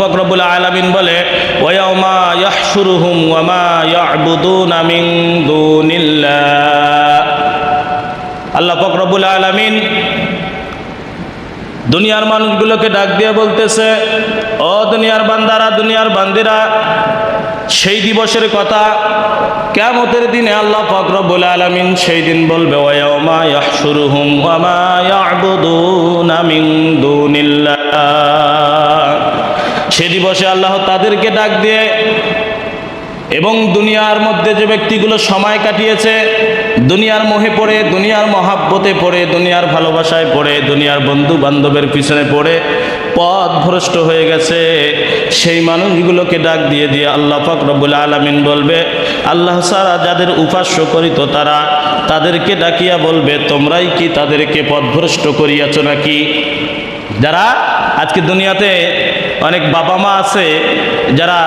ফকরবুল আলামিন বলে ওয়াউমা ইয়াহশুরুহুম ওয়ামা ইয়াবুদুনা মিন দুনিল্লাহ। আল্লাহ ফকরবুল আলামিন দুনিয়ার মানুষগুলোকে ডাক দিয়ে বলতেছে, ও দুনিয়ার বান্দারা, দুনিয়ার বান্দিরা, সেই দিবসের কথা কেমতের দিনে আল্লাহ ফকরবুল আলমিন সেই দিন বলবে ওয়াউমা ইয়াহশুরুহুম ওয়ামা ইয়াবুদুনা মিন দুনিল্লাহ। সে দিবসে আল্লাহ তাদেরকে ডাক দিয়ে এবং দুনিয়ার মধ্যে যে ব্যক্তিগুলো সময় কাটিয়েছে, দুনিয়ার মোহে পড়ে, দুনিয়ার মহাব্বতে পড়ে, দুনিয়ার ভালোবাসায় পড়ে, দুনিয়ার বন্ধু বান্ধবের পিছনে পড়ে, পথ ভ্রষ্ট হয়ে গেছে, সেই মানুষগুলোকে ডাক দিয়ে দিয়ে আল্লাহ ফকরবুল আলমিন বলবে, আল্লাহ সারা যাদের উপাস্য করিত তারা তাদেরকে ডাকিয়া বলবে, তোমরাই কি তাদেরকে পথভ্রষ্ট করিয়াছ নাকি? যারা আজকে দুনিয়াতে অনেক বাবা মা আছে যারা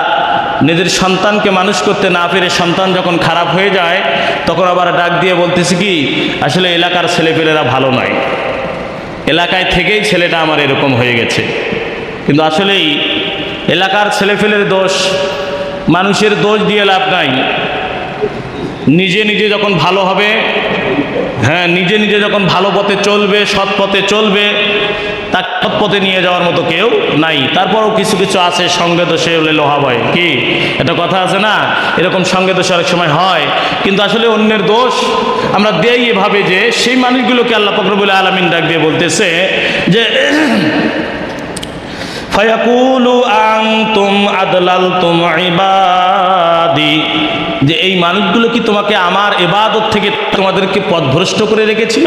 নিজের সন্তানকে মানুষ করতে না পেরে সন্তান যখন খারাপ হয়ে যায়, তখন আবার ডাক দিয়ে বলতেছি কি, আসলে এলাকার ছেলেপেলেরা ভালো নয়। এলাকায় থেকেই ছেলেটা আমার এরকম হয়ে গেছে। কিন্তু আসলেই এলাকার ছেলেপেলের দোষ, মানুষের দোষ দিয়ে লাভ নাই। নিজে নিজে যখন ভালো হবে হ্যাঁ নিজে নিজে যখন ভালো পথে চলবে, সৎ পথে চলবে, তার সৎ পথে নিয়ে যাওয়ার মতো কেউ নাই। তারপরও কিছু কিছু আছে সঙ্গে দোষে হলে লোহা বয়। কি? এটা কথা আছে না? এরকম সঙ্গে দোষে অনেক সময় হয়। কিন্তু আসলে অন্যের দোষ আমরা দেই এভাবে যে, সেই মানুষগুলোকে আল্লাহ ফকরবুল আলমিন ডাক দিয়ে বলতেছে যে ফয়াকুলু আদলাল তুম ইবাদি। যে এই মানুষগুলো কি তোমাকে আমার ইবাদত থেকে তোমাদেরকে পথভ্রষ্ট করে রেখেছিল?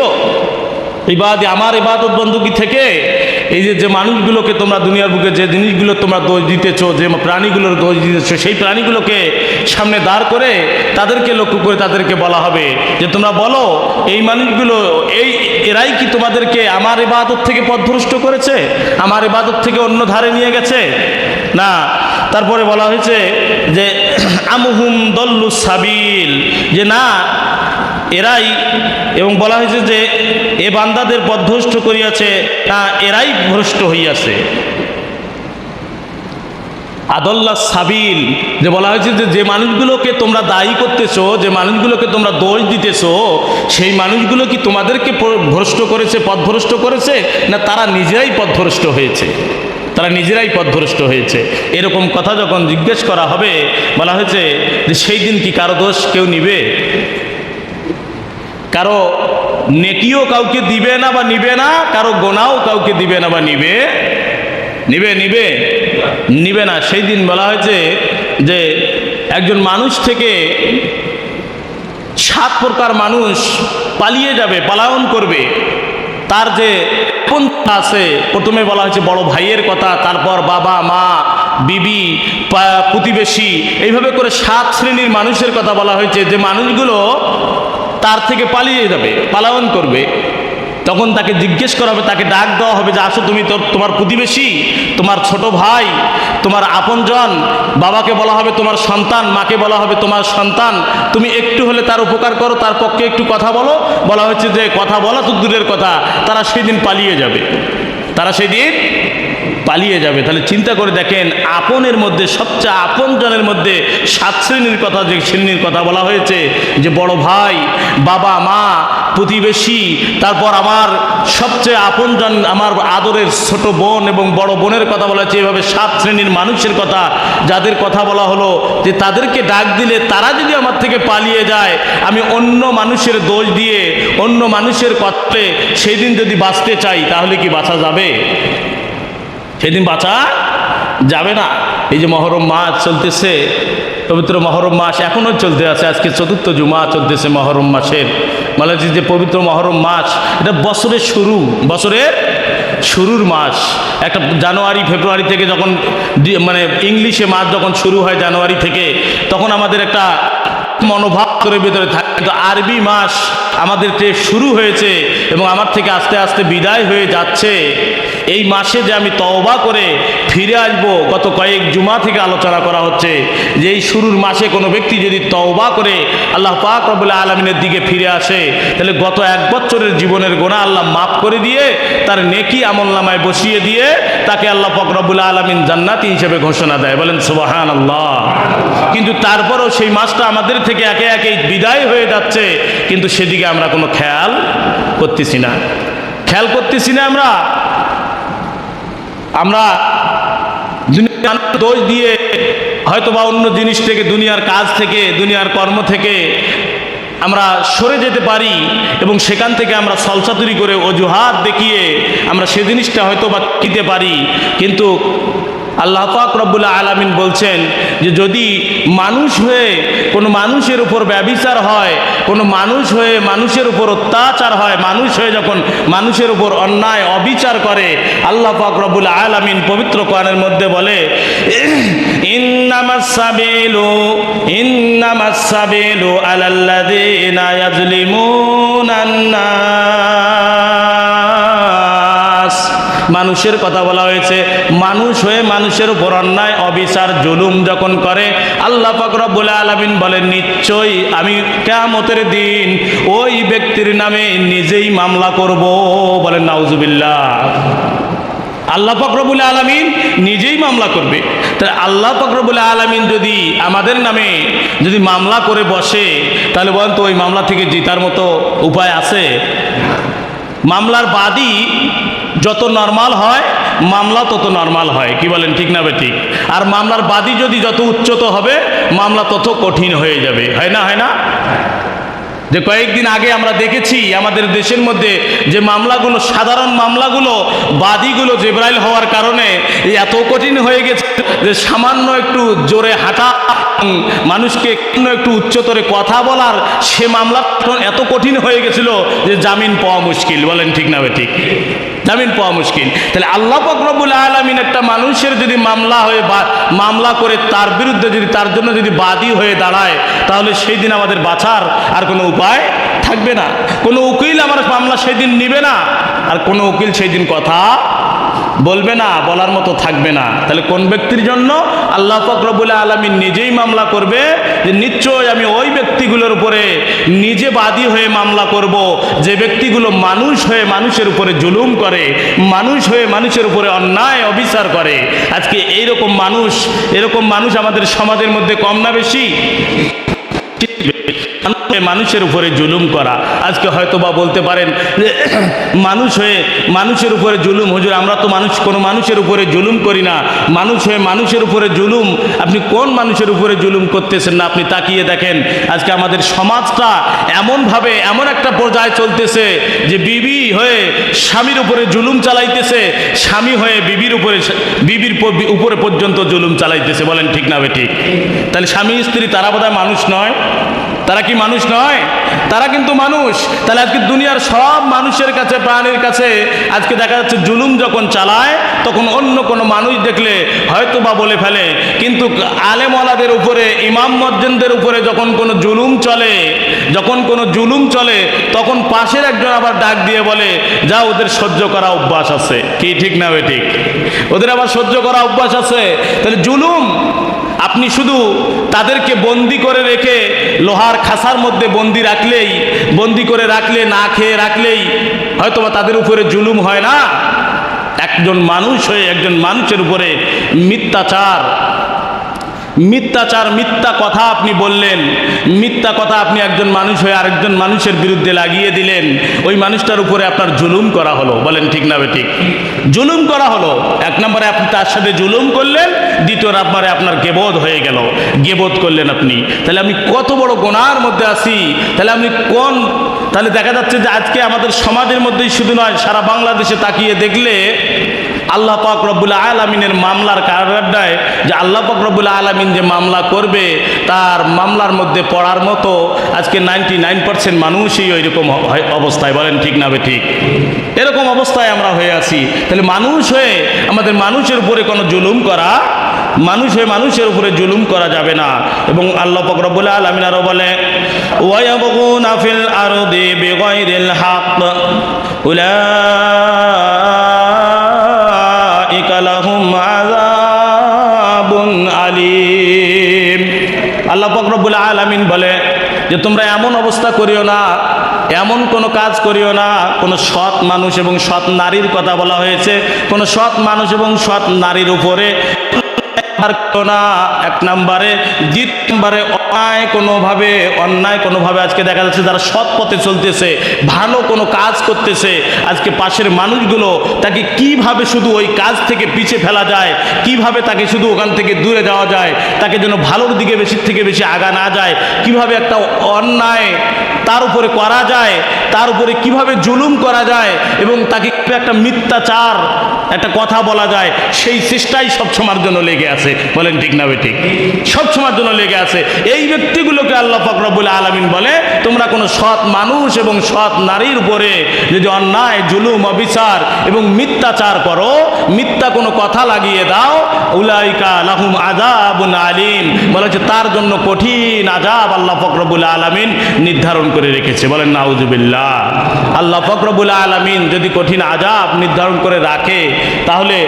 ইবাদি আমার এবাদত বন্ধুকি থেকে এই যে যে মানুষগুলোকে তোমরা দুনিয়ার বুকে, যে জিনিসগুলো তোমরা দোষ দিতেছ, যে প্রাণীগুলোর দোষ দিতেছো, সেই প্রাণীগুলোকে সামনে দাঁড় করে তাদেরকে লক্ষ্য করে তাদেরকে বলা হবে যে তোমরা বলো, এই মানুষগুলো, এই, এরাই কি তোমাদেরকে আমার এবাদত থেকে পথভ্রষ্ট করেছে? আমার এবাদত থেকে অন্য ধারে নিয়ে গেছে? না, তারপরে বলা হয়েছে যে, আমহুম দল্লু সাবিল। যে না, এরাই, এবং বলা হয়েছে যে, এ বান্দাদের পথভ্রষ্ট করিয়াছে, তা এরাই ভ্রষ্ট হইয়াছে। আদল্লা সাবিল, যে বলা হয়েছে যে যে মানুষগুলোকে তোমরা দায়ী করতেছো, যে মানুষগুলোকে তোমরা দোষ দিতেছো, সেই মানুষগুলো কি তোমাদেরকে ভ্রষ্ট করেছে পথভ্রষ্ট করেছে, না তারা নিজেরাই পথভ্রষ্ট হয়েছে? তারা নিজেরাই পথভ্রষ্ট হয়েছে। এরকম কথা যখন জিজ্ঞেস করা হবে, বলা হয়েছে যে সেই দিন কি কারও দোষ কেউ নিবে? কারও নেকিও কাউকে দিবে না বা নিবে না, কারও গোনাও কাউকে দিবে না বা নিবে? নিবে নিবে? নিবে না। সেই দিন বলা হয়েছে যে একজন মানুষ থেকে সাত প্রকার মানুষ পালিয়ে যাবে, পালায়ন করবে। তার যে পন্থা আছে, প্রথমে বলা হয়েছে বড় ভাইয়ের কথা, তারপর বাবা, মা, বিবি প্রতিবেশী, এইভাবে করে সাত শ্রেণির মানুষের কথা বলা হয়েছে যে মানুষগুলো তার থেকে পালিয়ে যাবে, পালায়ন করবে। তখন তাকে জিজ্ঞেস করা হবে, তাকে ডাক দেওয়া হবে যে, আসো তুমি তোমার প্রতিবেশী, তোমার ছোট ভাই, তোমার আপনজন, বাবাকে বলা হবে তোমার সন্তান, মাকে বলা হবে তোমার সন্তান। তুমি একটু হলে তার উপকার করো, তার পক্ষে একটু কথা বলো। বলা হচ্ছে যে, কথা বলা তো দূরের কথা, তারা সেদিন পালিয়ে যাবে। তারা সেদিন পালিয়ে যাবে। তাহলে চিন্তা করে দেখেন, আপনের মধ্যে সবচেয়ে আপন জনের মধ্যে সাত শ্রেণির কথা যে শ্রেণির কথা বলা হয়েছে, যে বড় ভাই, বাবা, মা, প্রতিবেশী, তারপর আমার সবচেয়ে আপনজন আমার আদরের ছোট বোন এবং বড় বোনের কথা বলা হয়েছে, এভাবে সাত শ্রেণির মানুষের কথা যাদের কথা বলা হলো, যে তাদেরকে ডাক দিলে তারা যদি আমার থেকে পালিয়ে যায়, আমি অন্য মানুষের দোষ দিয়ে, অন্য মানুষের কথাতে সেই দিন যদি বাঁচতে চাই, তাহলে কি বাঁচা যাবে? সেদিন বাঁচা যাবে না। এই যে মহরম মাস চলতেছে, পবিত্র মহরম মাস এখনও চলতে আছে। আজকে চতুর্থ জুমা চলতেছে মহরম মাসের। মানে হচ্ছে যে পবিত্র মহরম মাস, এটা বছরের শুরু, বছরের শুরুর মাস। একটা জানুয়ারি, ফেব্রুয়ারি থেকে যখন মানে ইংলিশে মাস যখন শুরু হয় জানুয়ারি থেকে, তখন আমাদের একটা মনোভাব করে ভিতরে থাকে। আরবি মাস আমাদের যে শুরু হয়েছে এবং আমার থেকে আস্তে আস্তে বিদায় হয়ে যাচ্ছে, এই মাসে যে আমি তওবা করে ফিরে আসব, গত কয়েক জুমা থেকে আলোচনা করা হচ্ছে, যে এই শুরুর মাসে কোনো ব্যক্তি যদি তওবা করে আল্লাহ পাক রবুল্লাহ আলমিনের দিকে ফিরে আসে, তাহলে গত এক বছরের জীবনের গোনা আল্লাহ মাফ করে দিয়ে, তার নেকি আমল নামায় বসিয়ে দিয়ে, তাকে আল্লাহ পাক রবুল্লাহ আলমিন জান্নাতি হিসেবে ঘোষণা দেয়। বলেন সুবাহান আল্লাহ কিন্তু তারপরও সেই মাসটা আমাদের থেকে একে একে বিদায় হয়ে যাচ্ছে, কিন্তু সেদিকে আমরা কোনো খেয়াল করতেছি না। খেয়াল করতেছি না আমরা। আমরা দোষ দিয়ে হয়তো বা অন্য জিনিস থেকে, দুনিয়ার কাজ থেকে, দুনিয়ার কর্ম থেকে আমরা সরে যেতে পারি এবং সেখান থেকে আমরা সলসাতুরি করে অজুহাত দেখিয়ে আমরা সে জিনিসটা হয়তো বা দিতে পারি। কিন্তু আল্লাহ পাক রব্বুল্লাহ আলামিন বলছেন যে যদি মানুষ হয়ে কোনো মানুষের উপর ব্যবিচার হয়, কোনো মানুষ হয়ে মানুষের উপর অত্যাচার হয়, মানুষ হয়ে যখন মানুষের উপর অন্যায়, অবিচার করে, আল্লাহ পাক রব্বুল আলামিন পবিত্র কোরআনের মধ্যে বলে, ইন্নামাস সাবিলু ইন্নামাস সাবিলু আলাল্লাযিনা ইয়াজলিমুনান নাস মানুষের কথা বলা হয়েছে। মানুষ হয়ে মানুষের উপর অন্যায়, অবিচার, জুলুম যখন করে, আল্লাহ ফকরবুল আলমিন বলেন, নিশ্চয়ই আমি কেমতের দিন ওই ব্যক্তির নামে নিজেই মামলা করব। বলেন, নাউজুবিল্লাহ। আল্লাহ ফকরবুল আলমিন নিজেই মামলা করবে। তাহলে আল্লাহ ফকরবুল আলমিন যদি আমাদের নামে যদি মামলা করে বসে, তাহলে বলেন তো ওই মামলা থেকে জিতার মতো উপায় আছে? মামলার বাদী যত নর্মাল হয়, মামলা তত নর্মাল হয়। কি বলেন, ঠিক না ঠিক? আর মামলার বাদী যদি যত উচ্চত হবে, মামলা তত কঠিন হয়ে যাবে। হয় না হয় না? যে কয়েকদিন আগে আমরা দেখেছি, আমাদের দেশের মধ্যে যে মামলাগুলো, সাধারণ মামলাগুলো, বাদীগুলো জেব্রাইল হওয়ার কারণে এত কঠিন হয়ে গেছে যে সামান্য একটু জোরে হাঁটা মানুষকে একটু উচ্চতরে কথা বলার সে মামলা এত কঠিন হয়ে গেছিল যে জামিন পাওয়া মুশকিল। বলেন, ঠিক না ঠিক? জামিন পাওয়া মুশকিল। তাহলে আল্লাহ ফকরবুল আলমিন একটা মানুষের যদি মামলা হয়ে মামলা করে তার বিরুদ্ধে যদি তার জন্য যদি বাদী হয়ে দাঁড়ায়, তাহলে সেই দিন আমাদের বাঁচার আর কোনো উপায় থাকবে না। কোনো উকিল আমার মামলা সেই দিন নিবে না, আর কোনো উকিল সেই দিন কথা বলবে না, বলার মতো থাকবে না। তাহলে কোন ব্যক্তির জন্য? আল্লাহ ফকরবুল আলমিন নিজেই মামলা করবে যে নিশ্চয় আমি ওই ব্যক্তিগুলোর উপরে নিজে বাদী হয়ে মামলা করব। যে ব্যক্তিগুলো মানুষ হয়ে মানুষের উপরে জুলুম করে, মানুষ হয়ে মানুষের উপরে অন্যায় অবিচার করে। আজকে এইরকম মানুষ, এরকম মানুষ আমাদের সমাজের মধ্যে কম না বেশি? মানুষের উপরে জুলুম করা। আজকে হয়তো বা বলতে পারেন যে মানুষ হয়ে মানুষের উপরে জুলুম। হুজুর, আমরা তো মানুষ, কোনো মানুষের উপরে জুলুম করি না। মানুষ হয়ে মানুষের উপরে জুলুম। আপনি কোন মানুষের উপরে জুলুম করতেছেন না? আপনি তাকিয়ে দেখেন, আজকে আমাদের সমাজটা এমনভাবে, এমন একটা পর্যায়ে চলতেছে যে বিবি হয়ে স্বামীর উপরে জুলুম চালাইতেছে, স্বামী হয়ে বিবির উপরে বিবির উপরে পর্যন্ত জুলুম চালাইতেছে। বলেন ঠিক না বে ঠিক? তাহলে স্বামী স্ত্রী তারা বোধহয় মানুষ নয়? তারা কি মানুষ নয়? তারা কিন্তু মানুষ। তাহলে আজকে দুনিয়ার সব মানুষের কাছে, প্রাণীর কাছে আজকে দেখা যাচ্ছে জুলুম যখন চালায়, তখন অন্য কোনো মানুষ দেখলে হয়তো বা বলে ফেলে। কিন্তু আলেমওয়ালাদের উপরে, ইমাম মজ্জেনদের উপরে যখন কোনো জুলুম চলে, যখন কোনো জুলুম চলে, তখন পাশের একজন আবার ডাক দিয়ে বলে যা ওদের সহ্য করা অভ্যাস আছে। কি ঠিক না বে ঠিক? ওদের আবার সহ্য করা অভ্যাস আছে। তাহলে জুলুম আপনি শুধু তাদেরকে বন্দি করে রেখে লোহার খাসার মধ্যে বন্দি রাখলেই, বন্দি করে রাখলে, না খেয়ে রাখলেই হয়তো তাদের উপরে জুলুম হয় না? একজন মানুষ হয়ে একজন মানুষের উপরে মিথ্যাচার মিথ্যাচার মিথ্যা কথা আপনি বললেন। মিথ্যা কথা আপনি একজন মানুষ হয়ে আরেকজন মানুষের বিরুদ্ধে লাগিয়ে দিলেন। ওই মানুষটার উপরে আপনার জুলুম করা হলো। বলেন ঠিক না ঠিক জুলুম করা হলো। এক নম্বরে আপনি তার সাথে জুলুম করলেন, দ্বিতীয় নম্বরে আপনার গেবোধ হয়ে গেল। গেবোধ করলেন আপনি। তাহলে আমি কত বড় গোনার মধ্যে আছি। তাহলে আমি কোন তাহলে দেখা যাচ্ছে যে আজকে আমাদের সমাজের মধ্যেই শুধু নয়, সারা বাংলাদেশে তাকিয়ে দেখলে আল্লাহ পাক রব্বুল আলমিনের মামলার কারণটায় যে আল্লাহ পাক রব্বুল আলমিন যে মামলা করবে, তার মামলার মধ্যে পড়ার মতো আজকে নাইনটি নাইন পার্সেন্ট মানুষই ওই রকম অবস্থায়। বলেন ঠিক না ঠিক? এরকম অবস্থায় আমরা হয়ে আছি। তাহলে মানুষ হয়ে আমাদের মানুষের উপরে কোনো জুলুম করা, মানুষ হয়ে মানুষের উপরে জুলুম করা যাবে না। এবং আল্লাহ ফকরবুল আলমিন আরও বলে ওয়াইবগুনা ফিল আরদি বিগাইরিল হক উলাইকা আলমিন বলে যে তোমরা এমন অবস্থা করিও না, এমন কোনো কাজ করিও না, কোনো সৎ মানুষ এবং সৎ নারীর কথা বলা হয়েছে, কোনো সৎ মানুষ এবং সৎ নারীর উপরে করো না। এক নম্বরে, দ্বিতীয় নম্বরে অন্যায় কোনোভাবে অন্যায় কোনোভাবে আজকে দেখা যাচ্ছে যারা সৎ পথে চলতেছে, ভালো কোনো কাজ করতেছে, আজকে পাশের মানুষগুলো তাকে কীভাবে শুধু ওই কাজ থেকে পিছে ফেলা যায়, কীভাবে তাকে শুধু ওখান থেকে দূরে যাওয়া যায়, তাকে যেন ভালোর দিকে বেশি থেকে বেশি আগা না যায়, কীভাবে একটা অন্যায় তার উপরে করা যায়, তার উপরে কীভাবে জুলুম করা যায় এবং তাকে একটা মিথ্যাচার একটা কথা বলা যায়, সেই চেষ্টাই সবসময়ের জন্য লেগে আছে। বলেন ঠিক না ঠিক সব সময়ের জন্য লেগে আছে। এই ব্যক্তিগুলোকে আল্লাহ ফকরবুল আলমিন বলে, তোমরা কোনো সৎ মানুষ এবং সৎ নারীর উপরে যদি অন্যায়, জুলুম, অবিচার এবং মিথ্যাচার করো, মিথ্যা কোনো কথা লাগিয়ে দাও, উলাইকা লাহুম আজাবুন আলিম। বলা হচ্ছে, তার জন্য কঠিন আজাব আল্লাহ ফকরবুল আলমিন নির্ধারণ করে রেখেছে। বলেন নাউজুবিল্লাহ আল্লাহ ফকরবুল আলমিন যদি কঠিন আজাব নির্ধারণ করে রাখে তাহলে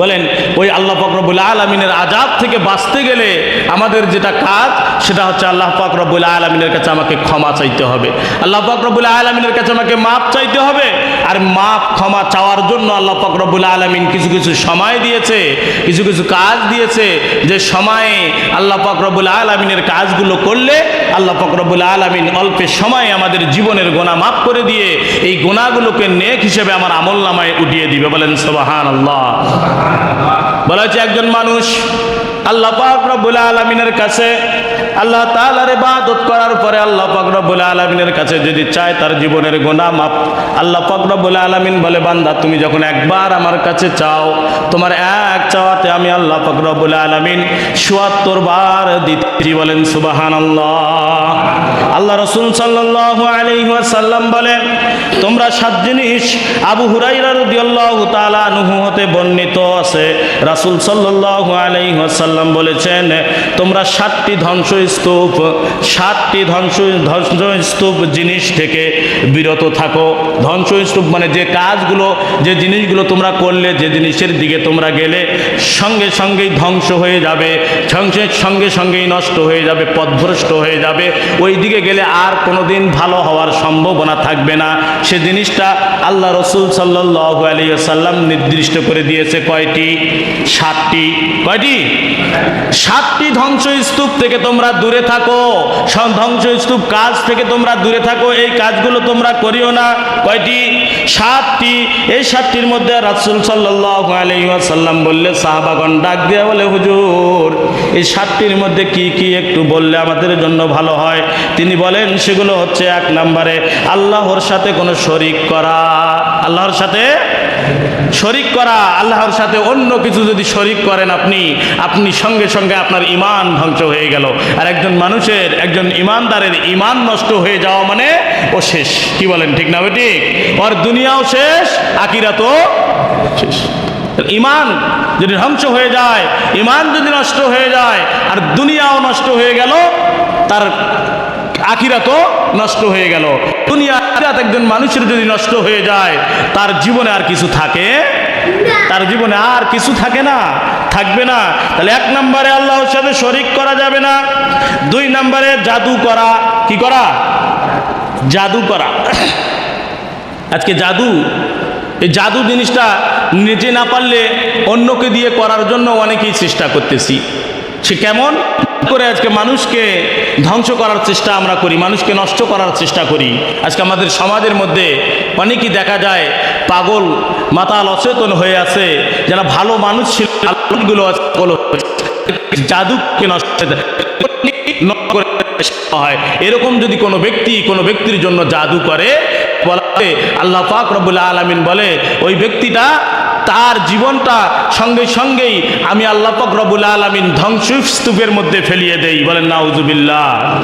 বলেন, ওই আল্লাহ ফকরবুল আলমিনের আজাব থেকে বাঁচতে গেলে আমাদের যেটা কাজ, সেটা হচ্ছে আল্লাহ ফকরবুল আলমিনের কাছে আমাকে ক্ষমা চাইতে হবে। আল্লাহ ফকরবুল আলমিনের কাছে আমাকে মাপ চাইতে হবে। আর মাপ, ক্ষমা চাওয়ার জন্য আল্লাহ ফকরবুল আলমিন কিছু কিছু সময় দিয়েছে, কিছু কিছু কাজ দিয়েছে, যে সময়ে আল্লাহ ফকরবুল আলমিনের কাজগুলো করলে আল্লাহ ফকরবুল আলমিন অল্পের সময় আমাদের জীবনের গোনা মাফ করে দিয়ে এই গোনাগুলোকে নেক হিসেবে আমার আমল নামায় উঠিয়ে দিবে। বলেন সোবাহান আল্লাহ বলা হচ্ছে একজন মানুষ আল্লাহ পাক রব্বুল আলমিনের কাছে আল্লাহ তালার ইবাদত করার পরে আল্লাহ পাক আলমিনের কাছে যদি চায় তার জীবনের গোনা মাপ আল্লাহ পাক আলমিন বলে, বান্দা, তুমি যখন একবার আমার কাছে চাও, তোমার এক চাওয়াতে আমি আল্লাহ পাক আলমিন চুয়াত্তর বার দিচ্ছি। বলেন সুবাহান আল্লাহ রসুল সাল্লাহ আলহিহাসাল্লাম বলেন, তোমরা সাত জিনিস আবু হুরাইরা রদিয়াল্লাহু তাআলা হতে বর্ণিত আছে। রাসূল সাল্লাল্লাহু আলাইহি ওয়াসাল্লাম বলেছেন, তোমরা সাতটি ধ্বংসস্তূপ, সাতটি ধ্বংস, ধ্বংসস্তূপ জিনিস থেকে বিরত থাকো। ধ্বংসস্তূপ মানে যে কাজগুলো, যে জিনিসগুলো তোমরা করলে, যে জিনিসের দিকে তোমরা গেলে, সঙ্গে সঙ্গেই ধ্বংস হয়ে যাবে ধ্বংসের সঙ্গে সঙ্গেই নষ্ট হয়ে যাবে, পথভ্রষ্ট হয়ে যাবে। ওই দিকে গেলে আর কোনোদিন ভালো হওয়ার সম্ভাবনা থাকবে না। সে জিনিসটা আল্লাহ রসুল সাল্লাহ আলী সাল্লাম নির্দিষ্ট করে দিয়েছে কয়টি? সাতটি। কয়টি? সাতটি ধ্বংসস্তূপ থেকে তোমরা দূরে থাকো। ধ্বংসস্তূপ কাজ থেকে তোমরা দূরে থাকো। এই কাজগুলো তোমরা করিও না। কয়টি? সাতটি। এই সাতটির মধ্যে রাসুল সাল্লাহ আলহিহাসাল্লাম বললে সাহাবাগন ডাক দিয়ে বলে, হুজুর, এই সাতটির মধ্যে কি কি একটু বললে আমাদের জন্য ভালো হয়? তিনি বলেন, সেগুলো হচ্ছে এক নম্বরে আল্লাহর সাথে কোনো শরিক করা। আল্লাহর সাথে শরিক করা, আল্লাহর সাথে অন্য কিছু যদি শরিক করেন আপনি আপনি সঙ্গে সঙ্গে আপনার ইমান ধ্বংস হয়ে গেল। আর একজন মানুষের, একজন ইমানদারের ইমান নষ্ট হয়ে যাওয়া মানে ও শেষ। কি বলেন, ঠিক না ঠিক? ওর দুনিয়াও শেষ আকিরাতও শেষ। ইমান যদি ধ্বংস হয়ে যায় ইমান যদি নষ্ট হয়ে যায়, আর দুনিয়াও নষ্ট হয়ে গেল, তার আখিরাতও নষ্ট হয়ে গেল। দুনিয়া আখিরাত একজন মানুষের যদি নষ্ট হয়ে যায় তার জীবনে আর কিছু থাকে? তার জীবনে আর কিছু থাকে না? থাকবে না। তাহলে এক নম্বরে আল্লাহর সাথে শরিক করা যাবে না। দুই নম্বরে জাদু করা। কি করা? জাদু করা। আজকে জাদু এই জাদু জিনিসটা নিজে না পারলে অন্যকে দিয়ে করার জন্য অনেকেই চেষ্টা করতেছি। সে কেমন? করে আজকে মানুষকে ধ্বংস করার চেষ্টা আমরা করি, মানুষকে নষ্ট করার চেষ্টা করি। আজকে আমাদের সমাজের মধ্যে অনেকেই দেখা যায় পাগল, মাতাল, অচেতন হয়ে আছে, যারা ভালো মানুষ ছিলগুলো জাদুকে নষ্ট হয়, এরকম যদি কোনো ব্যক্তি কোনো ব্যক্তির জন্য জাদু করে, বলা আল্লাহ পাক রব্বুল আলমিন বলে, ওই ব্যক্তিটা তার জীবনটা সঙ্গে সঙ্গেই আমি আল্লাহ পাক রব্বুল আলমিন ধ্বংসস্তূপের মধ্যে ফেলিয়ে দেই। বলেন, নাউজুবিল্লাহ।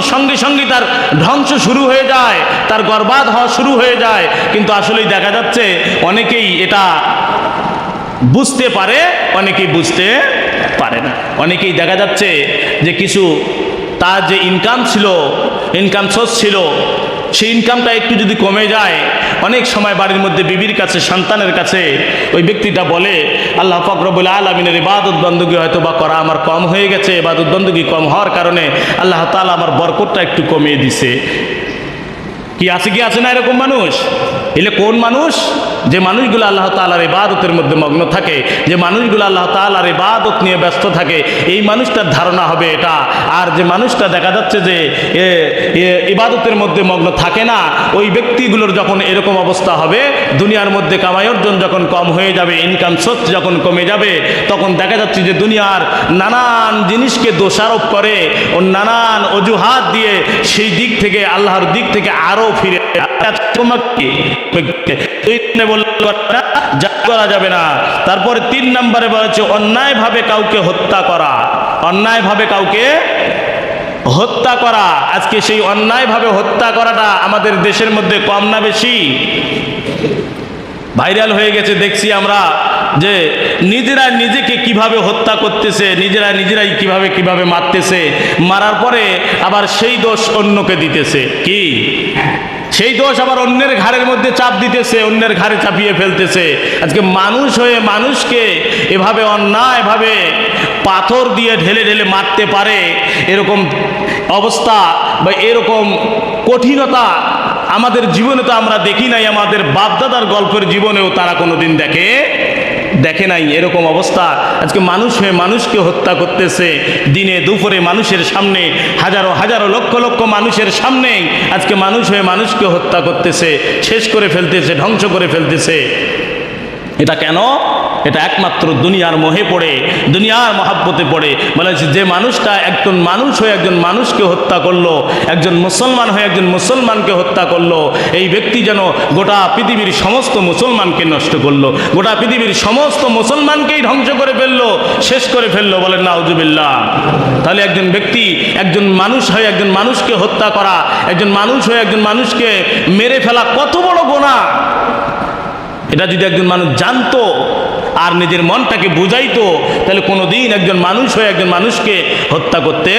সঙ্গে সঙ্গে তার ধ্বংস শুরু হয়ে যায়, তার গর্বাদ হওয়া শুরু হয়ে যায়। কিন্তু আসলেই দেখা যাচ্ছে অনেকেই এটা বুঝতে পারে, অনেকেই বুঝতে পারে না। অনেকেই দেখা যাচ্ছে যে কিছু তার যে ইনকাম ছিল ইনকাম সোর্স ছিল সেই ইনকামটা একটু যদি কমে যায়, অনেক সময় বাড়ির মধ্যে বিবির কাছে, সন্তানের কাছে ওই ব্যক্তিটা বলে, আল্লাহ ফকরবুল আলমিনের ইবাদত বন্দুকি হয়তো বা করা আমার কম হয়ে গেছে, ইবাদত বন্দুকি কম হওয়ার কারণে আল্লাহ তালা আমার বরকতটা একটু কমিয়ে দিছে। কি আছে কি আছে না এরকম মানুষ? এলে কোন মানুষ? যে মানুষগুলো আল্লাহ তালার ইবাদতের মধ্যে মগ্ন থাকে, যে মানুষগুলো আল্লাহ তালার ইবাদত নিয়ে ব্যস্ত থাকে, এই মানুষটার ধারণা হবে এটা। আর যে মানুষটা দেখা যাচ্ছে যে ইবাদতের মধ্যে মগ্ন থাকে না, ওই ব্যক্তিগুলোর যখন এরকম অবস্থা হবে, দুনিয়ার মধ্যে কামাই অর্জন যখন কম হয়ে যাবে ইনকাম সোর্স যখন কমে যাবে, তখন দেখা যাচ্ছে যে দুনিয়ার নানান জিনিসকে দোষারোপ করে ও নানান অজুহাত দিয়ে সেই দিক থেকে, আল্লাহর দিক থেকে আরও ফিরে তোমাকে যাবে না। তারপরে তিন নম্বরে বলেছে, অন্যায়ভাবে কাউকে হত্যা করা। অন্যায়ভাবে কাউকে হত্যা করা। আজকে সেই অন্যায়ভাবে হত্যা করাটা আমাদের দেশের মধ্যে কম না বেশি? ভাইরাল হয়ে গেছে, দেখছি আমরা, যে নিজেরা নিজেকে কীভাবে হত্যা করতেছে, নিজেরা নিজেরাই কীভাবে কীভাবে মারতেছে। মারার পরে আবার সেই দোষ অন্যকে দিতেছে। কি? সেই দোষ আবার অন্যের ঘাড়ের মধ্যে চাপ দিতেছে, অন্যের ঘাড়ে চাপিয়ে ফেলতেছে। আজকে মানুষ হয়ে মানুষকে এভাবে অন্যায়ভাবে পাথর দিয়ে ঢেলে ঢেলে মারতে পারে, এরকম অবস্থা বা এরকম কঠিনতা আমাদের জীবনে তো আমরা দেখি নাই, আমাদের বাপদাদার গল্পের জীবনেও তারা কোনোদিন দেখে দেখে নাই, এরকম অবস্থা। আজকে মানুষ হয়ে মানুষকে হত্যা করতেছে। দিনে দুপুরে মানুষের সামনে, হাজারো হাজারো লক্ষ লক্ষ মানুষের সামনে আজকে মানুষ হয়ে মানুষকে হত্যা করতেছে, শেষ করে ফেলতেছে, ধ্বংস করে ফেলতেছে। এটা কেন? এটা একমাত্র দুনিয়ার মোহে পড়ে, দুনিয়ার মহাব্বতে পড়ে। বলে যে মানুষটা একজন মানুষ হয়ে একজন মানুষকে হত্যা করল, একজন মুসলমান হয়ে একজন মুসলমানকে হত্যা করল, এই ব্যক্তি যেন গোটা পৃথিবীর সমস্ত মুসলমানকে নষ্ট করল, গোটা পৃথিবীর সমস্ত মুসলমানকেই ধ্বংস করে ফেলল, শেষ করে ফেলল বলেন, নাউজুবিল্লাহ। তাহলে একজন ব্যক্তি, একজন মানুষ হয়ে একজন মানুষকে হত্যা করা, একজন মানুষ হয়ে একজন মানুষকে মেরে ফেলা কত বড় গোনা এটা যদি একজন মানুষ জানতো আর নিজের মনটাকে বুঝাইতো, তাহলে কোনো দিন একজন মানুষ হয়ে একজন মানুষকে হত্যা করতে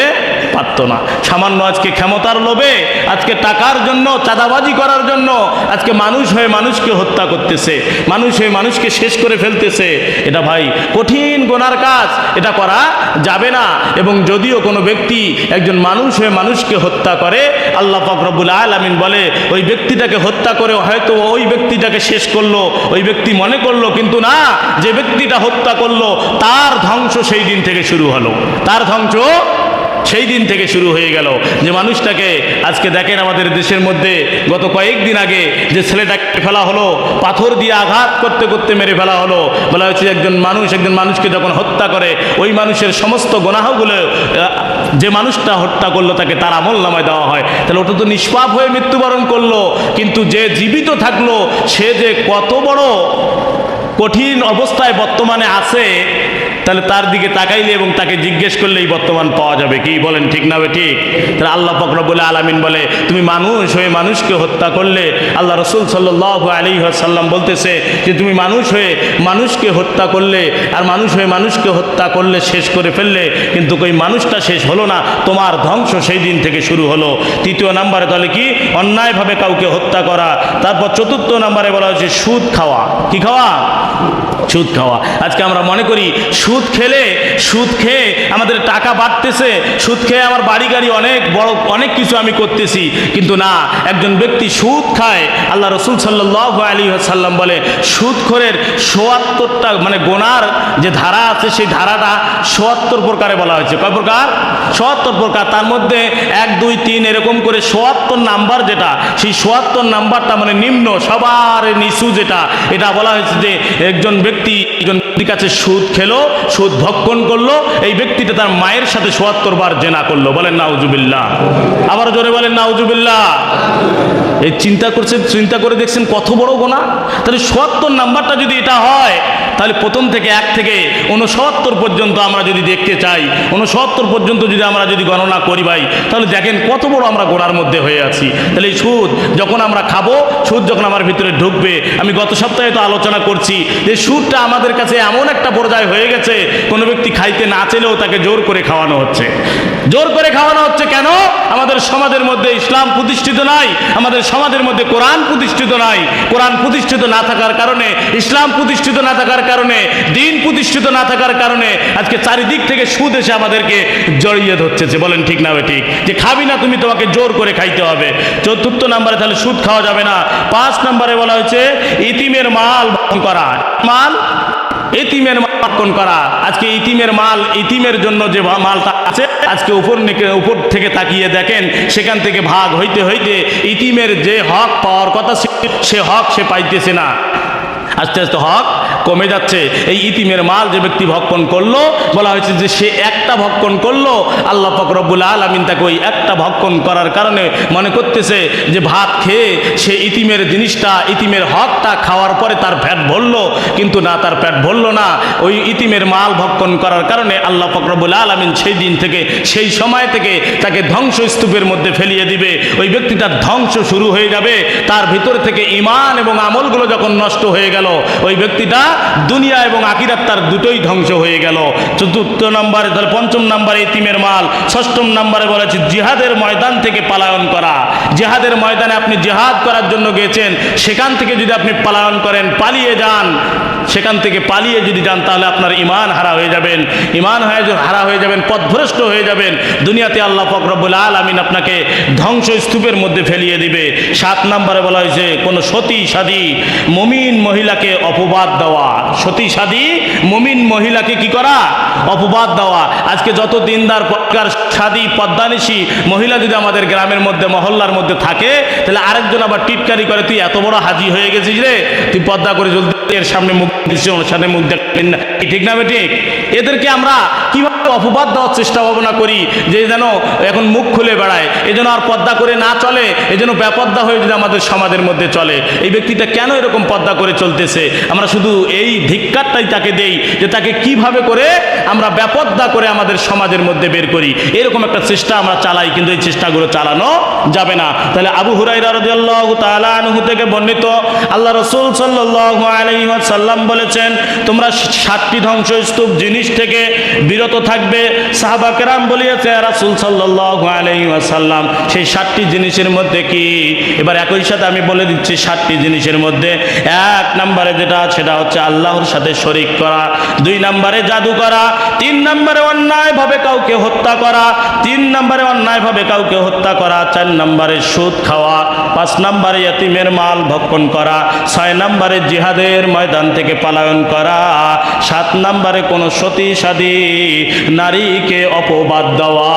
পারতো না। সামান্য আজকে ক্ষমতার লোভে, আজকে টাকার জন্য, চাঁদাবাজি করার জন্য আজকে মানুষ হয়ে মানুষকে হত্যা করতেছে, মানুষ হয়ে মানুষকে শেষ করে ফেলতেছে। এটা ভাই কঠিন গোনার কাজ, এটা করা যাবে না। এবং যদিও কোনো ব্যক্তি একজন মানুষ হয়ে মানুষকে হত্যা করে, আল্লাহ ফকরবুল আলমিন বলে, ওই ব্যক্তিটাকে হত্যা করে হয়তো ওই ব্যক্তিটাকে শেষ করল, ওই ব্যক্তি মনে করল, কিন্তু না যে ব্যক্তিটা হত্যা করল, তার ধ্বংস সেই দিন থেকে শুরু হলো। তার ধ্বংস সেই দিন থেকে শুরু হয়ে গেল। যে মানুষটাকে আজকে দেখেন আমাদের দেশের মধ্যে গত কয়েকদিন আগে যে ছেলেটাকে ফেলা হলো, পাথর দিয়ে আঘাত করতে করতে মেরে ফেলা হলো। বলা হচ্ছে একজন মানুষ, একজন মানুষকে যখন হত্যা করে, ওই মানুষের সমস্ত গোনাহগুলো যে মানুষটা হত্যা করল, তাকে তার আমল নামায় দেওয়া হয়। তাহলে ওটা তো নিষ্পাপ হয়ে মৃত্যুবরণ করল। কিন্তু যে জীবিত থাকল, সে যে কত বড় কঠিন অবস্থায় বর্তমানে আছে। তাহলে তার দিকে তাকাইলে এবং তাকে জিজ্ঞেস করলেই বর্তমান পাওয়া যাবে। কি বলেন, ঠিক না ঠিক? তাহলে আল্লাহ বলে আলামিন বলে, তুমি মানুষ হয়ে মানুষকে হত্যা করলে আল্লাহ রসুল সাল্লাহ আলী সাল্লাম বলতেছে যে, তুমি মানুষ হয়ে মানুষকে হত্যা করলে আর মানুষ হয়ে মানুষকে হত্যা করলে শেষ করে ফেললে, কিন্তু ওই মানুষটা শেষ হলো না, তোমার ধ্বংস সেই দিন থেকে শুরু হলো। তৃতীয় নাম্বারে তাহলে কি? অন্যায়ভাবে কাউকে হত্যা করা। তারপর চতুর্থ নাম্বারে বলা হচ্ছে সুদ খাওয়া। কি খাওয়া? সুদ খাওয়া। আজকে আমরা মনে করি সুদ খেলে সুদ খেয়ে আমাদের টাকা বাড়তেছে, সুদ খেয়ে আমার বাড়ি গাড়ি অনেক বড়, অনেক কিছু আমি করতেছি। কিন্তু না, একজন ব্যক্তি সুদ খায়, আল্লাহ রসুল সাল্লাহ আলী সাল্লাম বলে, সুদখোরের সোয়াত্তরটা মানে গোনার যে ধারা আছে, সেই ধারাটা সোয়াত্তর প্রকারে বলা হয়েছে। কয় প্রকার? সোয়াত্তর প্রকার। তার মধ্যে এক, দুই, তিন এরকম করে সোয়াত্তর নাম্বার যেটা, সেই সোয়াত্তর নাম্বারটা মানে নিম্ন, সবার নিচু যেটা, এটা বলা হয়েছে যে একজন ব্যক্তি একজন একজনের কাছে সুদ খেলো, সুদ ভক্ষণ করল, এই ব্যক্তিটা তার মায়ের সাথে সোয়াত্তর বার জেনা করল। বলেন নাউজুবিল্লা আবার জোরে বলেন নাউজুবিল্লা এই চিন্তা করছেন চিন্তা করে দেখছেন কত বড় গোনা তাহলে সোয়াত্তর নাম্বারটা যদি এটা হয় তাহলে প্রথম থেকে এক থেকে উনসত্তর পর্যন্ত আমরা যদি দেখতে চাই উনসত্তর পর্যন্ত যদি আমরা যদি গণনা করি ভাই, তাহলে দেখেন কত বড় আমরা গোড়ার মধ্যে হয়ে আছি। তাহলে এই সুদ যখন আমরা খাব, সুদ যখন আমার ভিতরে ঢুকবে, আমি গত সপ্তাহে তো আলোচনা করছি যে সুদটা আমাদের কাছে এমন একটা পর্যায়ে হয়ে গেছে, কোনো ব্যক্তি খাইতে না চেলেও তাকে জোর করে খাওয়ানো হচ্ছে। জোর করে খাওয়ানো হচ্ছে কেন? আমাদের সমাজের মধ্যে ইসলাম প্রতিষ্ঠিত নাই, আমাদের সমাজের মধ্যে কোরআন প্রতিষ্ঠিত নাই। কোরআন প্রতিষ্ঠিত না থাকার কারণে, ইসলাম প্রতিষ্ঠিত না থাকার কারণে, দিন প্রতিষ্ঠিত না থাকার কারণে আজকে চারিদিক থেকে সুদ এসে আমাদেরকে জড়িয়ে ধরছে বলেন ঠিক না ঠিক? যে খাবি না তুমি, তোমাকে জোর করে খাইতে হবে। চতুর্থ নম্বরে তাহলে সুদ খাওয়া যাবে না। পাঁচ নম্বরে বলা হয়েছে, ইতিমের মাল করা। মাল ইতিমের মাল ভক্ষণ করা। আজকে ইতিমের মাল, ইতিমের জন্য যে মালটা আছে, আজকে উপর উপর থেকে তাকিয়ে দেখেন, সেখান থেকে ভাগ হইতে হইতে ইতিমের যে হক পাওয়ার কথা সে হক সে পাইতেছে না। আস্তে আস্তে হক কমে যাচ্ছে। এই ইতিমের মাল যে ব্যক্তি ভক্ষণ করল, বলা হয়েছে যে সে একটা ভক্ষণ করল, আল্লাহ ফকরবুল আলমিন তাকে ওই একটা ভক্ষণ করার কারণে মনে করতেছে যে ভাত খেয়ে সে ইতিমের জিনিসটা, ইতিমের হকটা খাওয়ার পরে তার ফ্যাট ভরলো, কিন্তু না, তার পেট ভরলো না। ওই ইতিমের মাল ভক্ষণ করার কারণে আল্লাহ ফকরবুল আলমিন সেই দিন থেকে, সেই সময় থেকে তাকে ধ্বংস স্তূপের মধ্যে ফেলিয়ে দিবে। ওই ব্যক্তিটার ধ্বংস শুরু হয়ে যাবে। তার ভিতর থেকে ইমান এবং আমলগুলো যখন নষ্ট হয়ে গেল ওই ব্যক্তিটা দুনিয়া এবং আকিরাত তার দুটোই ধ্বংস হয়ে গেল। চতুর্থ নম্বরে তাহলে পঞ্চম নম্বরে ইতিমের মাল, ষষ্ঠম নম্বরে বলেছে জিহাদের ময়দান থেকে পালায়ন করা। জিহাদের ময়দানে আপনি জিহাদ করার জন্য গেছেন, সেখান থেকে যদি আপনি পালায়ন করেন, পালিয়ে যান। সেখান থেকে পালিয়ে যদি যান, তাহলে আপনার ইমান হারা হয়ে যাবেন। ইমান হয়ে হারা হয়ে যাবেন, পথভ্রষ্ট হয়ে যাবেন। দুনিয়াতে আল্লাহ ফকরবুল আলমিন আপনাকে ধ্বংস স্তূপের মধ্যে ফেলিয়ে দিবে। সাত নম্বরে বলা হয়েছে, কোনো সতী সাদী মমিন মহিলাকে অপবাদ দেওয়া। সতী সাদী মমিন মহিলাকে কি করা? অপবাদ দেওয়া। আজকে যত দিনদার পটকার সাদী পদ্মানিশী মহিলা যদি আমাদের গ্রামের মধ্যে, মহল্লার মধ্যে থাকে, তাহলে আরেকজন আবার টিটকারি করে, তুই এত বড় হাজি হয়ে গেছিস রে? তুই পদ্মা করে জলদি এর সামনে মুখ ওর সামনে মুখ দেখবেন না ঠিক না ঠিক এদেরকে আমরা কীভাবে অপবাদ দেওয়ার চেষ্টা ভাবনা করি, যে যেন এখন মুখ খুলে বেড়ায় যেন আর পদ্মা করে না চলে এই যেন বেপদ্দা হয়ে যদি আমাদের সমাজের মধ্যে চলে। এই ব্যক্তিটা কেন এরকম পদ্মা করে চলতেছে আমরা শুধু এই ধিক্কারটাই তাকে দেই যে তাকে কীভাবে করে আমরা বেপদ্দা করে আমাদের সমাজের মধ্যে বের করি। এরকম একটা চেষ্টা আমরা চালাই, কিন্তু এই চেষ্টাগুলো চালানো যাবে না। তাহলে আবু হুরাই থেকে বর্ণিত আল্লাহ রসুল আলাইহি বলেছেন, তোমরা সাতটি ধ্বংসস্তূপ জিনিস থেকে বিরত থাকবে। সাহাবা কেরাম বলিয়েছে রাসূল সাল্লাল্লাহু আলাইহি সেই সাতটি জিনিসের মধ্যে কি? এবার একই সাথে আমি বলে দিচ্ছি সাতটি জিনিসের মধ্যে। এক নম্বরে যেটা, সেটা হচ্ছে আল্লাহর সাথে শরিক করা। দুই নম্বরে জাদু করা। তিন নম্বরে অন্যায়ভাবে কাউকে হত্যা করা। তিন নম্বরে অন্যায়ভাবে কাউকে হত্যা করা। চার নম্বরে সুদ খাওয়া। পাঁচ নাম্বারে এতিমের মাল ভক্ষণ করা। ছয় নাম্বারে জিহাদের ময়দান থেকে পালায়ন করা। সাত নাম্বারে কোনো সতী সাদী নারীকে অপবাদ দেওয়া।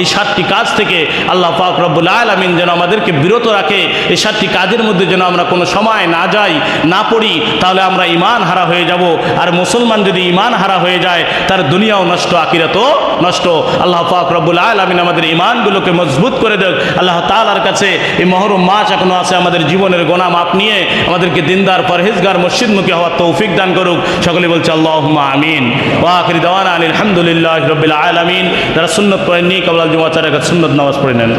এই সাতটি কাজ থেকে আল্লাহ পাক রব্বুল আলমিন যেন আমাদেরকে বিরত রাখে, এই সাতটি কাজের মধ্যে যেন আমরা কোনো সময় না যাই, না পড়ি, তাহলে আমরা ইমান হারা হয়ে যাব। আর মুসলমান যদি ইমান হারা হয়ে যায়, তার দুনিয়াও নষ্ট আকিরাতও নষ্ট। আল্লাহ পাক রব্বুল আলমিন আমাদের ইমানগুলোকে মজবুত করে দেখ। আল্লাহ তালার কাছে এই মহরম মাস এখনও আছে, আমাদের জীবনের গোনা মাপ নিয়ে আমাদেরকে দিনদার, পরহেজগার মসজিদমুখী হওয়ার তৌফিক দান করুক। সকলে বলছে আল্লাহ আমিন। ও আখির দেওয়ান আলহামদুলিল্লাহ রবিল আলমিন। যারা সুন্নত পড়েননি চার একাত সুন্নত নামাজ পড়ে নেন।